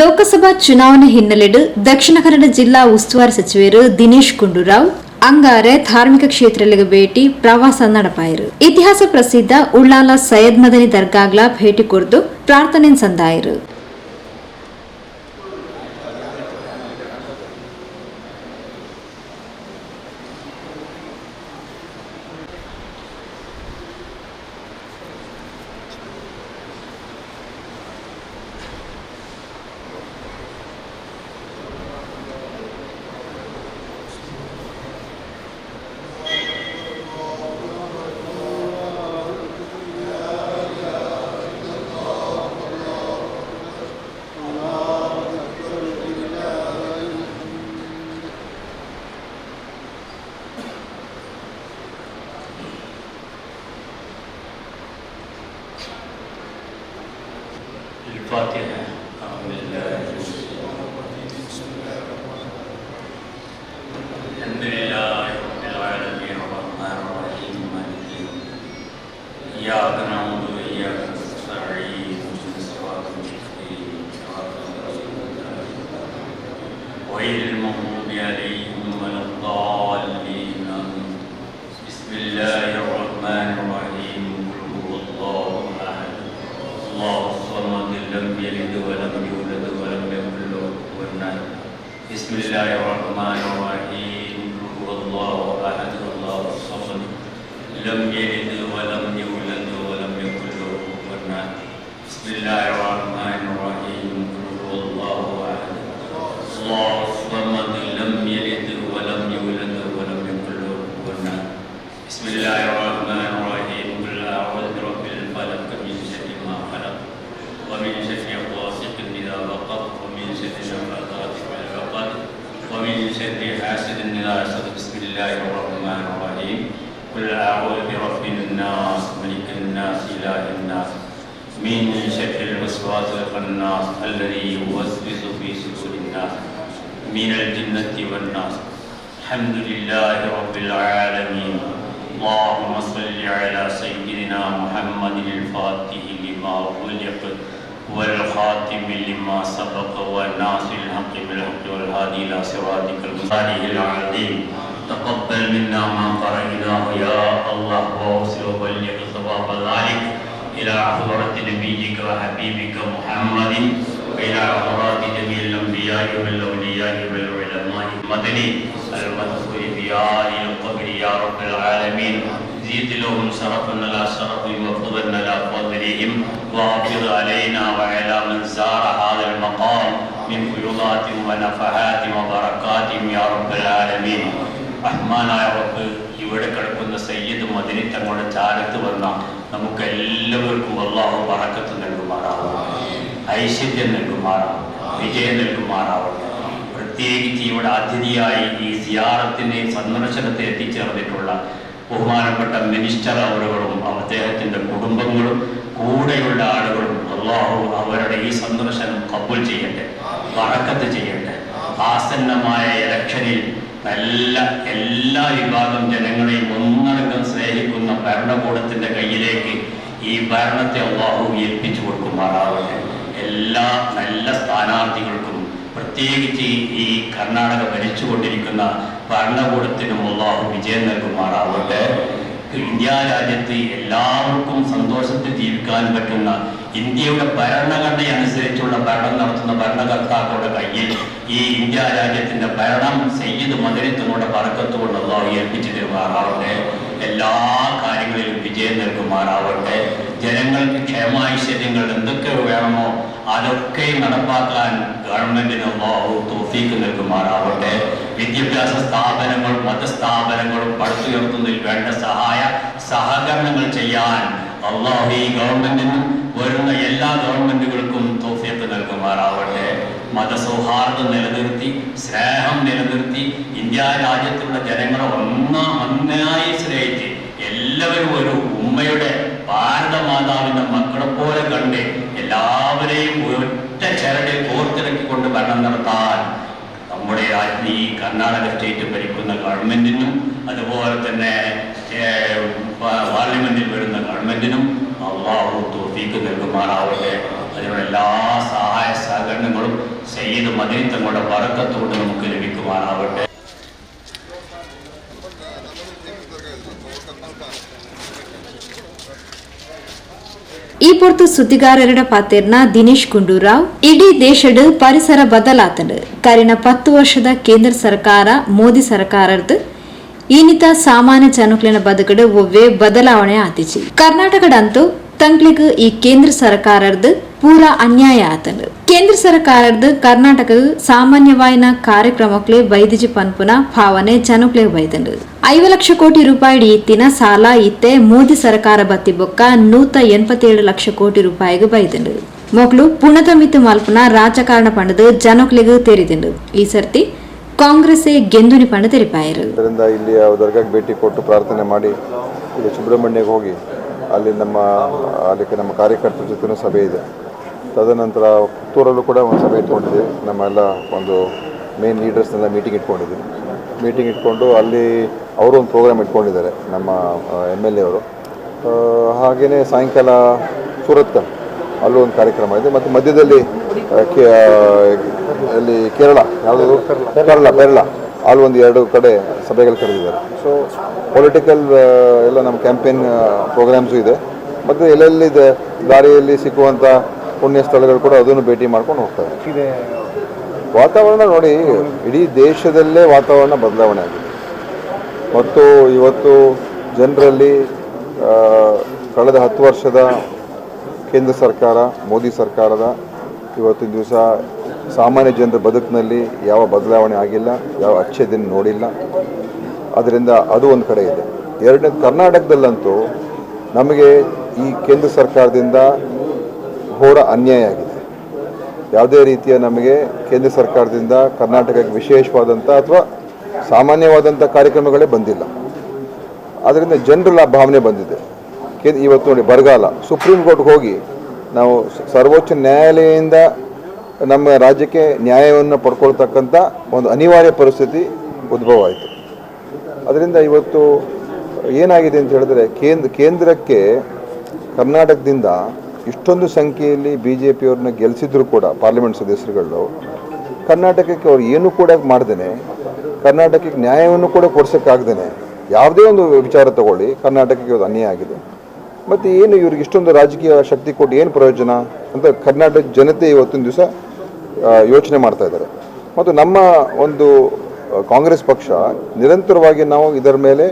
ಲೋಕಸಭಾ ಚುನಾವಣೆ ಹಿನ್ನೆಲೆಯಲ್ಲಿ ದಕ್ಷಿಣ ಕನ್ನಡ ಜಿಲ್ಲಾ ಉಸ್ತುವಾರಿ ಸಚಿವರು ದಿನೇಶ್ ಗುಂಡೂರಾವ್, ಅಂಗಾರೆ ಧಾರ್ಮಿಕ ಕ್ಷೇತ್ರಗಳಿಗೆ ಭೇಟಿ, ಪ್ರವಾಸ ನಡಪಾಯರು. ಇತಿಹಾಸ ಪ್ರಸಿದ್ಧ ಉಳ್ಳಾಲ ಸೈಯದ್ ಮದನಿ ದರ್ಗಾಗ್ಲ ಭೇಟಿ ಕೊರ್ದು ಪ್ರಾರ್ಥನೆ ಸಂದಾಯರು. الفاتحة. الحمد لله. رب العالمين. الرحمن الرحيم. مالك إياك نعبد وإياك نستعين. اهدنا الصراط المستقيم. صراط الذين أنعمت عليهم. غير المغضوب عليهم ولا الضالين آمين بسم الله الرحمن الرحيم قل هو الله أحد الله الصمد لم يلد ولم يولد ولم يكن له كفوا احد بسم الله الرحمن الرحيم. هو الله أحد الله الصمد. لم يلد ولم يولد ولم يكن له كفوا احد بسم الله الرحمن الرحيم قل هو الله احد الله الصمد لم يلد ولم يولد ولم يكن له كفوا احد بسم الله الرحمن الرحيم قل اعوذ برب الفلق من شر ما خلق ومن شر غاسق اذا وقب ومن شر النفاثات في العقد ومن شر حاسد اذا حسد بسم الله الرحمن الرحيم قل اعوذ برب الناس ملك الناس إله الناس من شر الوسواس الخناس الذي يوسوس في صدور الناس من الجنة والناس. الحمد لله رب العالمين. اللهم صل على سيدنا محمد الفاتح لما خلق والخاتم لما سبق والناصر الحق بالحق والهادي إلى صراطك المستقيم. العظيم تقبل منا ما قرأناه. يا الله وأوصل وبلغ ثواب ذلك. إلى حضرة نبيك وحبيبك محمد وإلى حضرات جميع الأنبياء والأولياء والعلماء. المدني المذكور في آل القبر يا رب العالمين. زيد لهم شرفا على شرفهم وفضلا على فضلهم. واغفر علينا وعلى من زار هذا المقام. من فيضات ونفحات وبركات يا رب العالمين. റഹ്മാനായ റബ്ബ് ഇവിടെ കിടക്കുന്ന സയ്യിദ് മദിനി തങ്ങളുടെ ചാരത്ത് വന്ന നമുക്ക് എല്ലാവർക്കും അള്ളാഹു പറക്കത്ത് നൽകുമാറാവും ഐശ്വര്യം നൽകുമാറാവും വിജയം നൽകുമാറാവട്ടെ. പ്രത്യേകിച്ച് ഇവിടെ അതിഥിയായി ഈ സിയാറത്തിന് സന്ദർശനത്തെ എത്തിച്ചേർന്നിട്ടുള്ള ബഹുമാനപ്പെട്ട മിനിസ്റ്റർ അവരുകളും അദ്ദേഹത്തിന്റെ കുടുംബങ്ങളും കൂടെയുള്ള ആളുകളും അള്ളാഹു അവരുടെ ഈ സന്ദർശനം കബൂൽ ചെയ്യട്ടെ. വഴക്കത്ത് ചെയ്യട്ടെ. ആസന്നമായ ഇലക്ഷനിൽ നല്ല എല്ലാ വിഭാഗം ജനങ്ങളെയും ഒന്നടങ്കം സ്നേഹിക്കുന്ന ഭരണകൂടത്തിന്റെ കയ്യിലേക്ക് ഈ ഭരണത്തെ അള്ളാഹു ഏൽപ്പിച്ചു കൊടുക്കുമാറാവട്ടെ. എല്ലാ നല്ല സ്ഥാനാർത്ഥികൾക്കും പ്രത്യേകിച്ച് ഈ കർണാടക ഭരിച്ചുകൊണ്ടിരിക്കുന്ന ഭരണകൂടത്തിനും അള്ളാഹു വിജയം നൽകുമാറാവട്ടെ. ഇന്ത്യ രാജ്യത്ത് സന്തോഷത്തിൽ ജീവിക്കാൻ പറ്റുന്ന ഇന്ത്യയുടെ ഭരണഘടന അനുസരിച്ചുള്ള ഭരണം നടത്തുന്ന ഭരണകർത്താക്കളുടെ കയ്യിൽ ഈ ഇന്ത്യ രാജ്യത്തിന്റെ ഭരണം സയ്യിദ് മദരിത്തങ്ങളുടെ പറക്കത്തുകൊണ്ട് അള്ളാഹു ഏൽപ്പിച്ചു തരുമാറാവട്ടെ എല്ലാ കാര്യങ്ങളിലും വിജയം നൽകുമാറാവട്ടെ. ജനങ്ങൾക്ക് ക്ഷേമാഐശ്വര്യങ്ങൾ എന്തൊക്കെ വേണമോ അതൊക്കെ നടപ്പാക്കാൻ ഗവൺമെന്റിന് തോഫീക്ക് നൽകുമാറാവട്ടെ. വിദ്യാഭ്യാസ സ്ഥാപനങ്ങളും മതസ്ഥാപനങ്ങളും പടുത്തുയർത്തുന്നതിൽ വേണ്ട സഹായ സഹകരണങ്ങൾ ചെയ്യാൻ അള്ളാഹു ഈ ഗവൺമെന്റിനും വരുന്ന എല്ലാ ഗവൺമെന്റുകൾക്കും തോഫിയത്ത് നൽകുമാറാവട്ടെ. മതസൗഹാർദ്ദം നിലനിർത്തി സ്നേഹം നിലനിർത്തി ഇന്ത്യ രാജ്യത്തുള്ള ജനങ്ങളെ ഒന്ന ഒന്നായി സ്നേഹിച്ച് എല്ലാവരും ഒരു ഉമ്മയുടെ ഭാരതമാതാവിന്റെ മക്കളെ പോലെ കണ്ട് എല്ലാവരെയും ഒറ്റ ചരടിൽ കോർത്തിറക്കിക്കൊണ്ട് ഭരണം നടത്താൻ നമ്മുടെ രാജ്യത്ത് ഈ കർണാടക സ്റ്റേറ്റ് ഭരിക്കുന്ന ഗവൺമെന്റിനും അതുപോലെ തന്നെ പാർലമെന്റിൽ വരുന്ന ഗവൺമെന്റിനും അള്ളാഹു തോഫീക്ക് നൽകുമാറാവട്ടെ. അതിനുള്ള എല്ലാ സഹായ സഹകരണങ്ങളും സയ്യിദ് മദനി തങ്ങളുടെ ബറക്കത്ത് കൊണ്ട് നമുക്ക് ലഭിക്കുമാറാവട്ടെ ಈ ಪೊರ್ತು ಸುದ್ದಿಗಾರರ ಪಾತೆರ್ನ ದಿನೇಶ್ ಗುಂಡೂರಾವ್ ಇಡೀ ದೇಶದ ಪರಿಸರ ಬದಲಾತಂಡು ಕರಿನ ಪತ್ತು ವರ್ಷದ ಕೇಂದ್ರ ಸರ್ಕಾರ ಮೋದಿ ಸರ್ಕಾರದ ಈನಿತ ಸಾಮಾನ್ಯ ಜನಕ್ಲಿನ ಬದುಕಡು ಒವ್ವೇ ಬದಲಾವಣೆ ಆತಿಚಿ ಕರ್ನಾಟಕದಂತೂ ತಂಕ್ಲಿಗ್ ಈ ಕೇಂದ್ರ ಸರ್ಕಾರದ ಪೂರಾ ಅನ್ಯಾಯ ಆತಂಡ್ ಕೇಂದ್ರ ಸರ್ಕಾರದ ಕರ್ನಾಟಕ ಸಾಮಾನ್ಯವಾಯಿನ ಕಾರ್ಯಕ್ರಮಕ್ಲೆ ಬೈದಿಜಿ ಪನ್ಪುನ ಭಾವನೆ ಜನಕ್ಲೆ ಬೈದಂಡ್ ಐವ ಲಕ್ಷ ಕೋಟಿ ರೂಪಾಯಿ ಇತ್ತಿನ ಸಾಲ ಇತ್ತೆ ಮೋದಿ ಸರ್ಕಾರ ಬತ್ತಿ ಬೊಕ್ಕ ನೂತ ಎಂಬತ್ತೇಳು ಲಕ್ಷ ಕೋಟಿ ರೂಪಾಯಿಗೆ ಬೈದಂಡು ಮೊಕ್ಲು ಪುಣತ ಮಿತ್ತು ಮಲ್ಪುನ ರಾಜಕಾರಣ ಪಂಡದು ಜನಕ್ಲೆಗ್ ತೆರಿದಿಂಡು ಈ ಸರ್ತಿ ಕಾಂಗ್ರೆಸ್ ಗೆಂದುನಿ ಪಂಡ ತೆರಿಪಾಯರು. ಇಲ್ಲಿ ದರ್ಗಾಕ್ಕೆ ಭೇಟಿ ಕೊಟ್ಟು ಪ್ರಾರ್ಥನೆ ಮಾಡಿ ಇಲ್ಲಿ ಸುಬ್ರಹ್ಮಣ್ಯಗೆ ಹೋಗಿ ಅಲ್ಲಿ ನಮ್ಮ ಅದಕ್ಕೆ ನಮ್ಮ ಕಾರ್ಯಕರ್ತರ ಜೊತೆ ಸಭೆ ಇದೆ. ತದನಂತರ ಪುತ್ತೂರಲ್ಲೂ ಕೂಡ ಒಂದು ಸಭೆ ಇಟ್ಕೊಂಡಿದ್ದೀವಿ ನಮ್ಮೆಲ್ಲ ಒಂದು ಮೇನ್ ಲೀಡರ್ಸ್ನೆಲ್ಲ ಮೀಟಿಂಗ್ ಇಟ್ಕೊಂಡಿದ್ದೀವಿ ಮೀಟಿಂಗ್ ಇಟ್ಕೊಂಡು ಅಲ್ಲಿ ಅವರು ಒಂದು ಪ್ರೋಗ್ರಾಮ್ ಇಟ್ಕೊಂಡಿದ್ದಾರೆ, ನಮ್ಮ ಎಂ ಎಲ್ ಎ ಅವರು. ಹಾಗೆಯೇ ಸಾಯಂಕಾಲ ಸೂರತ್ ಅಲ್ಲೂ ಒಂದು ಕಾರ್ಯಕ್ರಮ ಇದೆ. ಮತ್ತು ಮಧ್ಯದಲ್ಲಿ ಅಲ್ಲಿ ಕೇರಳ, ಯಾವುದು? ಕೇರಳ ಕೇರಳ ಅಲ್ಲಿ ಒಂದು ಎರಡು ಕಡೆ ಸಭೆಗಳು ಕರೆದಿದ್ದಾರೆ. ಸೊ ಪೊಲಿಟಿಕಲ್ ಎಲ್ಲ ನಮ್ಮ ಕ್ಯಾಂಪೇನ್ ಪ್ರೋಗ್ರಾಮ್ಸು ಇದೆ. ಮತ್ತು ಎಲ್ಲೆಲ್ಲಿದೆ, ದಾರಿಯಲ್ಲಿ ಸಿಕ್ಕುವಂಥ ಪುಣ್ಯ ಸ್ಥಳಗಳು ಕೂಡ ಅದನ್ನು ಭೇಟಿ ಮಾಡ್ಕೊಂಡು ಹೋಗ್ತಾರೆ ವಾತಾವರಣ ನೋಡಿ, ಇಡೀ ದೇಶದಲ್ಲೇ ವಾತಾವರಣ ಬದಲಾವಣೆ ಆಗಿದೆ. ಮತ್ತು ಇವತ್ತು ಜನರಲ್ಲಿ ಕಳೆದ ಹತ್ತು ವರ್ಷದ ಕೇಂದ್ರ ಸರ್ಕಾರ, ಮೋದಿ ಸರ್ಕಾರದ ಇವತ್ತಿನ ದಿವಸ ಸಾಮಾನ್ಯ ಜನರ ಬದುಕಿನಲ್ಲಿ ಯಾವ ಬದಲಾವಣೆ ಆಗಿಲ್ಲ, ಯಾವ ಅಚ್ಚೆ ದಿನ ನೋಡಿಲ್ಲ. ಅದರಿಂದ ಅದು ಒಂದು ಕಡೆ ಇದೆ. ಎರಡನೇದು, ಕರ್ನಾಟಕದಲ್ಲಂತೂ ನಮಗೆ ಈ ಕೇಂದ್ರ ಸರ್ಕಾರದಿಂದ ಘೋರ ಅನ್ಯಾಯ ಆಗಿದೆ. ಯಾವುದೇ ರೀತಿಯ ನಮಗೆ ಕೇಂದ್ರ ಸರ್ಕಾರದಿಂದ ಕರ್ನಾಟಕಕ್ಕೆ ವಿಶೇಷವಾದಂಥ ಅಥವಾ ಸಾಮಾನ್ಯವಾದಂಥ ಕಾರ್ಯಕ್ರಮಗಳೇ ಬಂದಿಲ್ಲ. ಅದರಿಂದ ಆ ಭಾವನೆ ಬಂದಿದೆ. ಇವತ್ತು ನೋಡಿ ಬರಗಾಲ. ಸುಪ್ರೀಂ ಕೋರ್ಟ್ಗೆ ಹೋಗಿ ನಾವು ಸರ್ವೋಚ್ಚ ನ್ಯಾಯಾಲಯದಿಂದ ನಮ್ಮ ರಾಜ್ಯಕ್ಕೆ ನ್ಯಾಯವನ್ನು ಪಡ್ಕೊಳ್ತಕ್ಕಂಥ ಒಂದು ಅನಿವಾರ್ಯ ಪರಿಸ್ಥಿತಿ ಉದ್ಭವ ಆಯಿತು. ಅದರಿಂದ ಇವತ್ತು ಏನಾಗಿದೆ ಅಂತ ಹೇಳಿದ್ರೆ ಕೇಂದ್ರ ಕೇಂದ್ರಕ್ಕೆ ಕರ್ನಾಟಕದಿಂದ ಇಷ್ಟೊಂದು ಸಂಖ್ಯೆಯಲ್ಲಿ ಬಿ ಜೆ ಪಿಯವ್ರನ್ನ ಗೆಲ್ಲಿಸಿದ್ರು ಕೂಡ ಪಾರ್ಲಿಮೆಂಟ್ ಸದಸ್ಯರುಗಳು. ಕರ್ನಾಟಕಕ್ಕೆ ಅವ್ರು ಏನು ಕೂಡ ಮಾಡ್ದೇನೆ, ಕರ್ನಾಟಕಕ್ಕೆ ನ್ಯಾಯವನ್ನು ಕೂಡ ಕೊಡ್ಸೋಕ್ಕಾಗ್ದೇನೆ. ಯಾವುದೇ ಒಂದು ವಿಚಾರ ತಗೊಳ್ಳಿ, ಕರ್ನಾಟಕಕ್ಕೆ ಅದು ಅನ್ಯಾಯ ಆಗಿದೆ. ಮತ್ತು ಏನು ಇವ್ರಿಗೆ ಇಷ್ಟೊಂದು ರಾಜಕೀಯ ಶಕ್ತಿ ಕೊಟ್ಟು ಏನು ಪ್ರಯೋಜನ ಅಂತ ಕರ್ನಾಟಕ ಜನತೆ ಇವತ್ತಿನ ದಿವಸ ಯೋಚನೆ ಮಾಡ್ತಾ ಇದ್ದಾರೆ. ಮತ್ತು ನಮ್ಮ ಒಂದು ಕಾಂಗ್ರೆಸ್ ಪಕ್ಷ ನಿರಂತರವಾಗಿ ನಾವು ಇದರ ಮೇಲೆ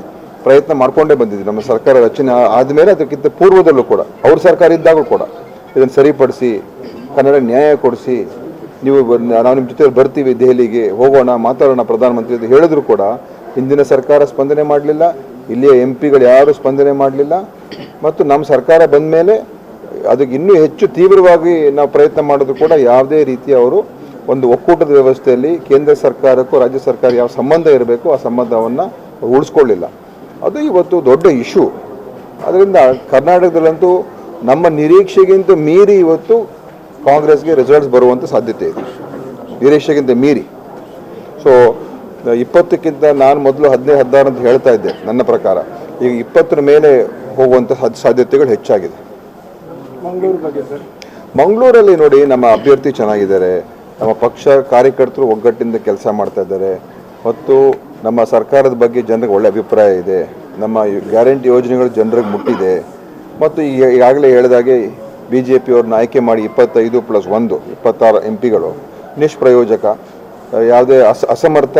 ಪ್ರಯತ್ನ ಮಾಡ್ಕೊಂಡೇ ಬಂದಿದ್ದೀವಿ ನಮ್ಮ ಸರ್ಕಾರ ರಚನೆ ಆದಮೇಲೆ ಅದಕ್ಕಿಂತ ಪೂರ್ವದಲ್ಲೂ ಕೂಡ, ಅವ್ರ ಸರ್ಕಾರ ಇದ್ದಾಗಲೂ ಕೂಡ ಇದನ್ನು ಸರಿಪಡಿಸಿ, ಕನ್ನಡ ನ್ಯಾಯ ಕೊಡಿಸಿ, ನೀವು ನಾವು ನಿಮ್ಮ ಜೊತೆ ಬರ್ತೀವಿ ದೆಹಲಿಗೆ, ಹೋಗೋಣ, ಮಾತಾಡೋಣ ಪ್ರಧಾನಮಂತ್ರಿ ಅಂತ ಹೇಳಿದ್ರು ಕೂಡ ಹಿಂದಿನ ಸರ್ಕಾರ ಸ್ಪಂದನೆ ಮಾಡಲಿಲ್ಲ, ಇಲ್ಲಿಯ ಎಂ ಪಿಗಳು ಯಾರೂ ಸ್ಪಂದನೆ ಮಾಡಲಿಲ್ಲ. ಮತ್ತು ನಮ್ಮ ಸರ್ಕಾರ ಬಂದ ಮೇಲೆ ಅದಕ್ಕೆ ಇನ್ನೂ ಹೆಚ್ಚು ತೀವ್ರವಾಗಿ ನಾವು ಪ್ರಯತ್ನ ಮಾಡೋದು ಕೂಡ ಯಾವುದೇ ರೀತಿಯ ಅವರು ಒಂದು ಒಕ್ಕೂಟದ ವ್ಯವಸ್ಥೆಯಲ್ಲಿ ಕೇಂದ್ರ ಸರ್ಕಾರಕ್ಕೂ ರಾಜ್ಯ ಸರ್ಕಾರ ಯಾವ ಸಂಬಂಧ ಇರಬೇಕು ಆ ಸಂಬಂಧವನ್ನು ಉಳಿಸ್ಕೊಳ್ಳಿಲ್ಲ. ಅದು ಇವತ್ತು ದೊಡ್ಡ ಇಶ್ಯೂ. ಅದರಿಂದ ಕರ್ನಾಟಕದಲ್ಲಂತೂ ನಮ್ಮ ನಿರೀಕ್ಷೆಗಿಂತ ಮೀರಿ ಇವತ್ತು ಕಾಂಗ್ರೆಸ್ಗೆ ರಿಸಲ್ಟ್ಸ್ ಬರುವಂಥ ಸಾಧ್ಯತೆ ಇದೆ. ನಿರೀಕ್ಷೆಗಿಂತ ಮೀರಿ. ಸೊ ಇಪ್ಪತ್ತಕ್ಕಿಂತ ನಾನು ಮೊದಲು ಹದಿನೈದು ಹದಿನಾರು ಅಂತ ಹೇಳ್ತಾ ಇದ್ದೆ ನನ್ನ ಪ್ರಕಾರ. ಈಗ ಇಪ್ಪತ್ತರ ಮೇಲೆ ಹೋಗುವಂಥ ಸಾಧ್ಯತೆಗಳು ಹೆಚ್ಚಾಗಿದೆ. ಮಂಗಳೂರಲ್ಲಿ ನೋಡಿ ನಮ್ಮ ಅಭ್ಯರ್ಥಿ ಚೆನ್ನಾಗಿದ್ದಾರೆ. ನಮ್ಮ ಪಕ್ಷ ಕಾರ್ಯಕರ್ತರು ಒಗ್ಗಟ್ಟಿಂದ ಕೆಲಸ ಮಾಡ್ತಾ ಇದ್ದಾರೆ. ಮತ್ತು ನಮ್ಮ ಸರ್ಕಾರದ ಬಗ್ಗೆ ಜನರಿಗೆ ಒಳ್ಳೆ ಅಭಿಪ್ರಾಯ ಇದೆ. ನಮ್ಮ ಗ್ಯಾರಂಟಿ ಯೋಜನೆಗಳು ಜನರಿಗೆ ಮುಟ್ಟಿದೆ. ಮತ್ತು ಈಗ ಈಗಾಗಲೇ ಹೇಳಿದಾಗೆ ಬಿ ಜೆ ಪಿಯವ್ರನ್ನ ಆಯ್ಕೆ ಮಾಡಿ ಇಪ್ಪತ್ತೈದು ಪ್ಲಸ್ ಒಂದು, ಇಪ್ಪತ್ತಾರು ಎಂ ಪಿಗಳು ನಿಷ್ಪ್ರಯೋಜಕ ಯಾವುದೇ ಅಸ, ಅಸಮರ್ಥ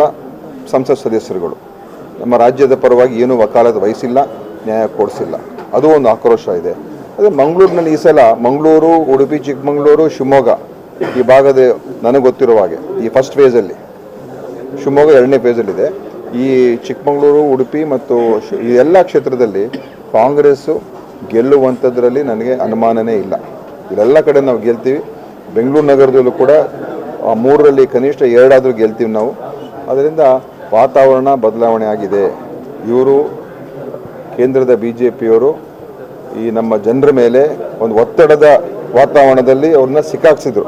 ಸಂಸತ್ ಸದಸ್ಯರುಗಳು. ನಮ್ಮ ರಾಜ್ಯದ ಪರವಾಗಿ ಏನೂ ವಕಾಲತ್ ವಹಿಸಿಲ್ಲ, ನ್ಯಾಯ ಕೊಡಿಸಿಲ್ಲ. ಅದು ಒಂದು ಆಕ್ರೋಶ ಇದೆ. ಅದೇ ಮಂಗಳೂರಿನಲ್ಲಿ ಈ ಸಲ ಮಂಗಳೂರು, ಉಡುಪಿ, ಚಿಕ್ಕಮಗಳೂರು, ಶಿವಮೊಗ್ಗ ಈ ಭಾಗದ ನನಗೆ ಗೊತ್ತಿರುವ ಹಾಗೆ ಈ ಫಸ್ಟ್ ಫೇಸಲ್ಲಿ ಶಿವಮೊಗ್ಗ ಎರಡನೇ ಫೇಸಲ್ಲಿದೆ ಈ ಚಿಕ್ಕಮಗಳೂರು, ಉಡುಪಿ ಮತ್ತು ಈ ಎಲ್ಲ ಕ್ಷೇತ್ರದಲ್ಲಿ ಕಾಂಗ್ರೆಸ್ಸು ಗೆಲ್ಲುವಂಥದ್ರಲ್ಲಿ ನನಗೆ ಅನುಮಾನನೇ ಇಲ್ಲ. ಇಲ್ಲೆಲ್ಲ ಕಡೆ ನಾವು ಗೆಲ್ತೀವಿ. ಬೆಂಗಳೂರು ನಗರದಲ್ಲೂ ಕೂಡ ಮೂರರಲ್ಲಿ ಕನಿಷ್ಠ ಎರಡಾದರೂ ಗೆಲ್ತೀವಿ ನಾವು. ಅದರಿಂದ ವಾತಾವರಣ ಬದಲಾವಣೆ ಆಗಿದೆ. ಇವರು, ಕೇಂದ್ರದ ಬಿ ಜೆ ಪಿಯವರು ಈ ನಮ್ಮ ಜನರ ಮೇಲೆ ಒಂದು ಒತ್ತಡದ ವಾತಾವರಣದಲ್ಲಿ ಅವ್ರನ್ನ ಸಿಕ್ಕಾಕ್ಸಿದ್ರು.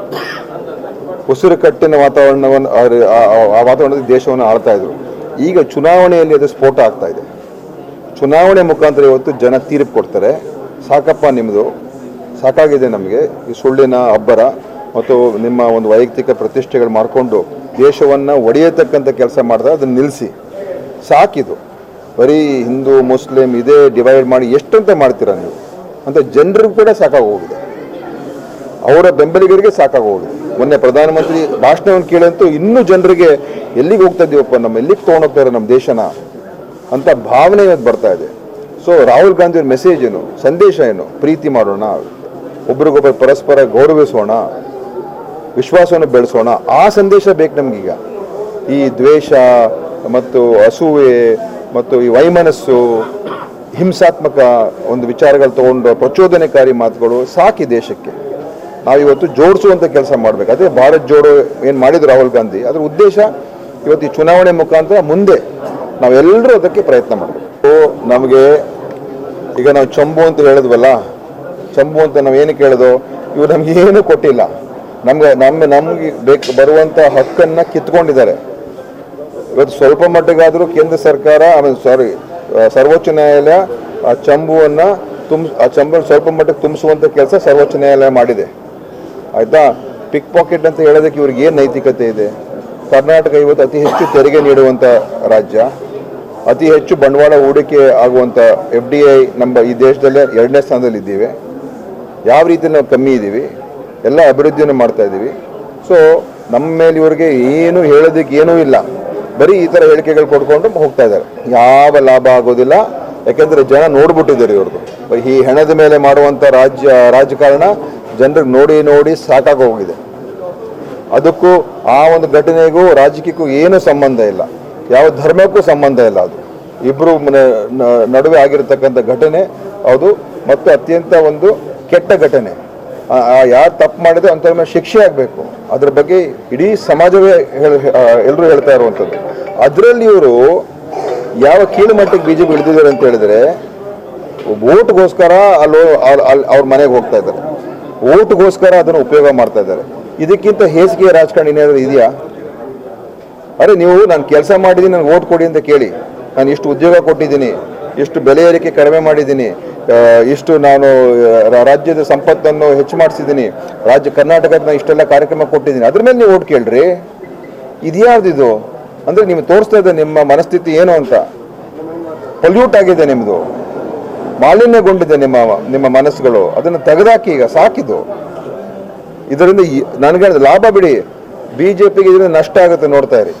ಉಸಿರು ಕಟ್ಟಿನ ವಾತಾವರಣವನ್ನು ಆ ವಾತಾವರಣದಲ್ಲಿ ದೇಶವನ್ನು ಆಳ್ತಾ ಇದ್ರು. ಈಗ ಚುನಾವಣೆಯಲ್ಲಿ ಅದು ಸ್ಫೋಟ ಆಗ್ತಾ ಇದೆ. ಚುನಾವಣೆ ಮುಖಾಂತರ ಇವತ್ತು ಜನ ತೀರ್ಪು ಕೊಡ್ತಾರೆ. ಸಾಕಪ್ಪ ನಿಮ್ಮದು ಸಾಕಾಗಿದೆ ನಮಗೆ. ಈ ಸುಳ್ಳಿನ ಅಬ್ಬರ ಮತ್ತು ನಿಮ್ಮ ಒಂದು ವೈಯಕ್ತಿಕ ಪ್ರತಿಷ್ಠೆಗಳು ಮಾಡಿಕೊಂಡು ದೇಶವನ್ನು ಒಡೆಯತಕ್ಕಂಥ ಕೆಲಸ ಮಾಡಿದ್ರೆ ಅದನ್ನು ನಿಲ್ಲಿಸಿ ಸಾಕಿದು. ಬರೀ ಹಿಂದೂ, ಮುಸ್ಲಿಂ ಇದೇ ಡಿವೈಡ್ ಮಾಡಿ ಎಷ್ಟಂತ ಮಾಡ್ತೀರಾ ನೀವು? ಅಂತ ಜನರಿಗೂ ಕೂಡ ಸಾಕಾಗೋಗಿದೆ. ಅವರ ಬೆಂಬಲಿಗರಿಗೆ ಸಾಕಾಗಿ ಹೋಗಿದೆ ಮೊನ್ನೆ ಪ್ರಧಾನಮಂತ್ರಿ ಭಾಷಣವನ್ನು ಕೇಳಂತೂ ಇನ್ನೂ ಜನರಿಗೆ ಎಲ್ಲಿಗೆ ಹೋಗ್ತಾ ಇದ್ದೀವಪ್ಪ ನಮ್ಮ ಎಲ್ಲಿಗೆ ತೊಗೊಂಡೋಗ್ತಾರೆ ನಮ್ಮ ದೇಶನ ಅಂತ ಭಾವನೆ ಇವತ್ತು ಬರ್ತಾ ಇದೆ. ಸೊ ರಾಹುಲ್ ಗಾಂಧಿ ಅವ್ರ ಮೆಸೇಜ್ ಏನು? ಸಂದೇಶ ಏನು? ಪ್ರೀತಿ ಮಾಡೋಣ ಒಬ್ರಿಗೊಬ್ಬರು ಪರಸ್ಪರ ಗೌರವಿಸೋಣ, ವಿಶ್ವಾಸವನ್ನು ಬೆಳೆಸೋಣ, ಆ ಸಂದೇಶ ಬೇಕು ನಮಗೀಗ. ಈ ದ್ವೇಷ ಮತ್ತು ಅಸೂಯೆ ಮತ್ತು ಈ ವೈಮನಸ್ಸು, ಹಿಂಸಾತ್ಮಕ ಒಂದು ವಿಚಾರಗಳು ತಗೊಂಡು ಪ್ರಚೋದನೆಕಾರಿ ಮಾತುಗಳು ಸಾಕಿ ದೇಶಕ್ಕೆ. ನಾವಿವತ್ತು ಜೋಡಿಸುವಂಥ ಕೆಲಸ ಮಾಡಬೇಕು. ಅದೇ ಭಾರತ್ ಜೋಡೋ ಏನು ಮಾಡಿದ್ರು ರಾಹುಲ್ ಗಾಂಧಿ. ಅದರ ಉದ್ದೇಶ ಇವತ್ತು ಈ ಚುನಾವಣೆ ಮುಖಾಂತರ ಮುಂದೆ ನಾವೆಲ್ಲರೂ ಅದಕ್ಕೆ ಪ್ರಯತ್ನ ಮಾಡಬೇಕು. ನಮಗೆ ಈಗ ನಾವು ಚಂಬು ಅಂತ ಹೇಳಿದ್ವಲ್ಲ, ಚಂಬು ಅಂತ ನಾವು ಏನು ಕೇಳಿದೋ ಇವರು ನಮ್ಗೆ ಏನು ಕೊಟ್ಟಿಲ್ಲ. ನಮಗೆ ನಮ್ಮ ನಮಗೆ ಬೇಕು ಬರುವಂಥ ಹಕ್ಕನ್ನು ಕಿತ್ಕೊಂಡಿದ್ದಾರೆ. ಇವತ್ತು ಸ್ವಲ್ಪ ಮಟ್ಟಿಗಾದರೂ ಕೇಂದ್ರ ಸರ್ಕಾರ ಆಮೇಲೆ ಸಾರಿ ಸರ್ವೋಚ್ಚ ನ್ಯಾಯಾಲಯ ಆ ಚಂಬುವನ್ನು ತುಂಬ ಆ ಚಂಬು ಸ್ವಲ್ಪ ಮಟ್ಟಿಗೆ ತುಂಬಿಸುವಂಥ ಕೆಲಸ ಸರ್ವೋಚ್ಚ ನ್ಯಾಯಾಲಯ ಮಾಡಿದೆ. ಆಯಿತಾ? ಪಿಕ್ ಪಾಕೆಟ್ ಅಂತ ಹೇಳೋದಕ್ಕೆ ಇವ್ರಿಗೆ ಏನು ನೈತಿಕತೆ ಇದೆ? ಕರ್ನಾಟಕ ಇವತ್ತು ಅತಿ ಹೆಚ್ಚು ತೆರಿಗೆ ನೀಡುವಂಥ ರಾಜ್ಯ, ಅತಿ ಹೆಚ್ಚು ಬಂಡವಾಳ ಹೂಡಿಕೆ ಆಗುವಂಥ ಎಫ್ ಡಿ ಐ ನಮ್ಮ ಈ ದೇಶದಲ್ಲೇ ಎರಡನೇ ಸ್ಥಾನದಲ್ಲಿ ಇದ್ದೀವಿ. ಯಾವ ರೀತಿ ನಾವು ಕಮ್ಮಿ ಇದ್ದೀವಿ. ಎಲ್ಲ ಅಭಿವೃದ್ಧಿಯನ್ನು ಮಾಡ್ತಾ ಇದ್ದೀವಿ. ಸೊ ನಮ್ಮ ಮೇಲೆ ಇವರಿಗೆ ಏನು ಹೇಳೋದಕ್ಕೆ ಏನೂ ಇಲ್ಲ. ಬರೀ ಈ ಥರ ಹೇಳಿಕೆಗಳು ಕೊಡ್ಕೊಂಡು ಹೋಗ್ತಾ ಇದ್ದಾರೆ. ಯಾವ ಲಾಭ ಆಗೋದಿಲ್ಲ. ಯಾಕೆಂದರೆ ಜನ ನೋಡ್ಬಿಟ್ಟಿದ್ದಾರೆ ಇವ್ರದ್ದು. ಈ ಹೆಣದ ಮೇಲೆ ಮಾಡುವಂಥ ರಾಜ್ಯ, ರಾಜಕಾರಣ ಜನರಿಗೆ ನೋಡಿ ನೋಡಿ ಸಾಕಾಗಿ ಹೋಗಿದೆ ಅದಕ್ಕೂ ಆ ಒಂದು ಘಟನೆಗೂ ರಾಜಕೀಯಕ್ಕೂ ಏನೂ ಸಂಬಂಧ ಇಲ್ಲ. ಯಾವ ಧರ್ಮಕ್ಕೂ ಸಂಬಂಧ ಇಲ್ಲ ಅದು. ಇಬ್ಬರು ನಡುವೆ ಆಗಿರತಕ್ಕಂಥ ಘಟನೆ ಅದು ಮತ್ತು ಅತ್ಯಂತ ಒಂದು ಕೆಟ್ಟ ಘಟನೆ. ಯಾರು ತಪ್ಪು ಮಾಡಿದ್ರೆ ಅಂತ ಶಿಕ್ಷೆ ಆಗಬೇಕು. ಅದ್ರ ಬಗ್ಗೆ ಇಡೀ ಸಮಾಜವೇ ಎಲ್ಲರೂ ಹೇಳ್ತಾ ಇರುವಂಥದ್ದು. ಅದರಲ್ಲಿ ಇವರು ಯಾವ ಕೀಳು ಮಟ್ಟಕ್ಕೆ ಬಿ ಜೆ ಪಿ ಇಳಿದಿದ್ದಾರೆ ಅಂತ ಹೇಳಿದ್ರೆ, ಓಟ್ಗೋಸ್ಕರ ಅಲ್ಲಿ ಅವ್ರ ಮನೆಗೆ ಹೋಗ್ತಾ ಇದ್ದಾರೆ. ಓಟ್ಗೋಸ್ಕರ ಅದನ್ನು ಉಪಯೋಗ ಮಾಡ್ತಾ ಇದ್ದಾರೆ. ಇದಕ್ಕಿಂತ ಹೇಸಿಗೆ ರಾಜಕಾರಣ ಏನಾದರೂ ಇದೆಯಾ? ಅರೆ, ನೀವು ನಾನು ಕೆಲಸ ಮಾಡಿದ್ದೀನಿ, ನನಗೆ ಓಟ್ ಕೊಡಿ ಅಂತ ಕೇಳಿ. ನಾನು ಇಷ್ಟು ಉದ್ಯೋಗ ಕೊಟ್ಟಿದ್ದೀನಿ, ಇಷ್ಟು ಬೆಲೆ ಏರಿಕೆ ಕಡಿಮೆ ಮಾಡಿದ್ದೀನಿ ಇಷ್ಟು ನಾನು ರಾಜ್ಯದ ಸಂಪತ್ತನ್ನು ಹೆಚ್ಚು ಮಾಡಿಸಿದ್ದೀನಿ, ರಾಜ್ಯ ಕರ್ನಾಟಕದ ಇಷ್ಟೆಲ್ಲ ಕಾರ್ಯಕ್ರಮ ಕೊಟ್ಟಿದ್ದೀನಿ. ಅದ್ರ ಮೇಲೆ ನೀವು ಓಟ್ ಕೇಳ್ರಿ. ಇದ್ಯಾವ್ದಿದು ಅಂದರೆ ನಿಮ್ಗೆ ತೋರಿಸ್ತಾ ಇದೆ ನಿಮ್ಮ ಮನಸ್ಥಿತಿ ಏನು ಅಂತ. ಪೊಲ್ಯೂಟ್ ಆಗಿದೆ ನಿಮ್ಮದು ಮಾಲಿನ್ಯಗೊಂಡಿದೆ ನಿಮ್ಮ ನಿಮ್ಮ ಮನಸ್ಸುಗಳು. ಅದನ್ನು ತೆಗೆದಾಕಿ ಈಗ ಸಾಕಿದು ಇದರಿಂದ ನನಗೆ ಲಾಭ ಬಿಡಿ. ಬಿ ಜೆ ಪಿಗೆ ಇದರಿಂದ ನಷ್ಟ ಆಗುತ್ತೆ ನೋಡ್ತಾ ಇರಿ.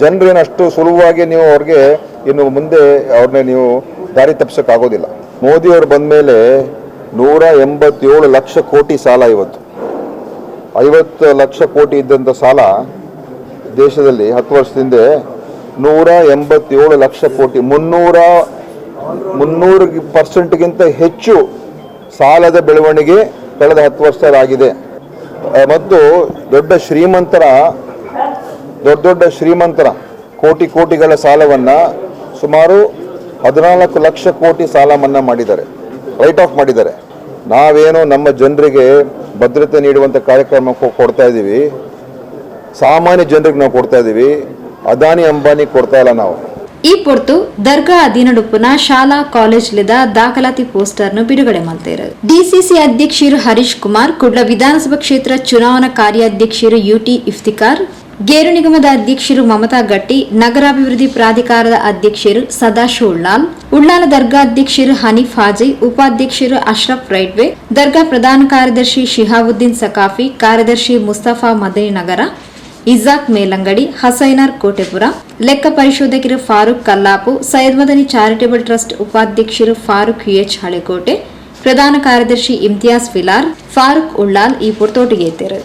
ಜನರು ಏನಷ್ಟು ಸುಲಭವಾಗಿ ನೀವು ಅವ್ರಿಗೆ ಇನ್ನು ಮುಂದೆ ಅವ್ರನ್ನ ನೀವು ದಾರಿ ತಪ್ಪಿಸೋಕ್ಕಾಗೋದಿಲ್ಲ. ಮೋದಿಯವರು ಬಂದ ಮೇಲೆ ನೂರ ಎಂಬತ್ತೇಳು ಲಕ್ಷ ಕೋಟಿ ಸಾಲ ಇವತ್ತು. ಐವತ್ತು ಲಕ್ಷ ಕೋಟಿ ಇದ್ದಂಥ ಸಾಲ ದೇಶದಲ್ಲಿ ಹತ್ತು ವರ್ಷದಿಂದ ನೂರ ಎಂಬತ್ತೇಳು ಲಕ್ಷ ಕೋಟಿ, ಮುನ್ನೂರ ಮುನ್ನೂರು ಪರ್ಸೆಂಟ್ಗಿಂತ ಹೆಚ್ಚು ಸಾಲದ ಬೆಳವಣಿಗೆ ಕಳೆದ ಹತ್ತು ವರ್ಷದಾಗಿದೆ ಮತ್ತು ದೊಡ್ಡ ಶ್ರೀಮಂತರ, ದೊಡ್ಡ ದೊಡ್ಡ ಶ್ರೀಮಂತರ ಕೋಟಿ ಕೋಟಿಗಳ ಸಾಲವನ್ನು ಸುಮಾರು ಹದಿನಾಲ್ಕು ಲಕ್ಷ ಕೋಟಿ ಸಾಲ ಮನ್ನಾ ಮಾಡಿದ್ದಾರೆ ರೈಟ್ ಆಫ್ ಮಾಡಿದ್ದಾರೆ. ನಾವೇನು ನಮ್ಮ ಜನರಿಗೆ ಭದ್ರತೆ ನೀಡುವಂಥ ಕಾರ್ಯಕ್ರಮ ಕೊಡ್ತಾ ಇದ್ದೀವಿ ಸಾಮಾನ್ಯ ಜನರಿಗೆ ನಾವು ಕೊಡ್ತಾ ಇದ್ದೀವಿ ಅದಾನಿ ಅಂಬಾನಿ ಕೊಡ್ತಾ ಇಲ್ಲ ನಾವು. ಈ ಪೊರ್ತು ದರ್ಗಾ ದಿನಡುಪ್ಪುನ ಶಾಲಾ ಕಾಲೇಜ್ಲಿದ ದಾಖಲಾತಿ ಪೋಸ್ಟರ್ ನು ಬಿಡುಗಡೆ ಮಾಡ್ತಾರೆ ಡಿಸಿಸಿ ಅಧ್ಯಕ್ಷರು ಹರೀಶ್ ಕುಮಾರ್, ಕುಡ್ಲ ವಿಧಾನಸಭಾ ಕ್ಷೇತ್ರ ಚುನಾವಣಾ ಕಾರ್ಯಾಧ್ಯಕ್ಷರು ಯುಟಿ ಇಫ್ತಿಕಾರ್, ಗೇರು ನಿಗಮದ ಅಧ್ಯಕ್ಷರು ಮಮತಾ ಗಟ್ಟಿ, ನಗರಾಭಿವೃದ್ಧಿ ಪ್ರಾಧಿಕಾರದ ಅಧ್ಯಕ್ಷರು ಸದಾಶಿವ ಉಳ್ಳಾಲ್ ಉಳ್ಳಾಲ ದರ್ಗಾ ಅಧ್ಯಕ್ಷರು ಹನೀಫ್ ಹಾಜಿ, ಉಪಾಧ್ಯಕ್ಷರು ಅಶ್ರಫ್ ರೈಡ್ವೆ ದರ್ಗಾ ಪ್ರಧಾನ ಕಾರ್ಯದರ್ಶಿ ಶಿಹಾಬುದ್ದೀನ್ ಸಕಾಫಿ ಕಾರ್ಯದರ್ಶಿ ಮುಸ್ತಫಾ ಮದನಿ ನಗರ ಇಜಾಕ್ ಮೇಲಂಗಡಿ, ಹಸೈನಾರ್ ಕೋಟೆಪುರ ಲೆಕ್ಕ ಪರಿಶೋಧಕರು ಫಾರೂಕ್ ಕಲ್ಲಾಪು, ಸೈಯದ್ ಮದನಿ ಚಾರಿಟೇಬಲ್ ಟ್ರಸ್ಟ್ ಉಪಾಧ್ಯಕ್ಷರು ಫಾರೂಕ್ ಎಚ್ ಹಳೆಕೋಟೆ, ಪ್ರಧಾನ ಕಾರ್ಯದರ್ಶಿ ಇಮ್ತಿಯಾಸ್ ಫಿಲಾರ್, ಫಾರೂಕ್ ಉಳ್ಳಾಲ್ ಈ ಪುರ್ತೋಟಿಗೆ ಇದ್ದಾರೆ.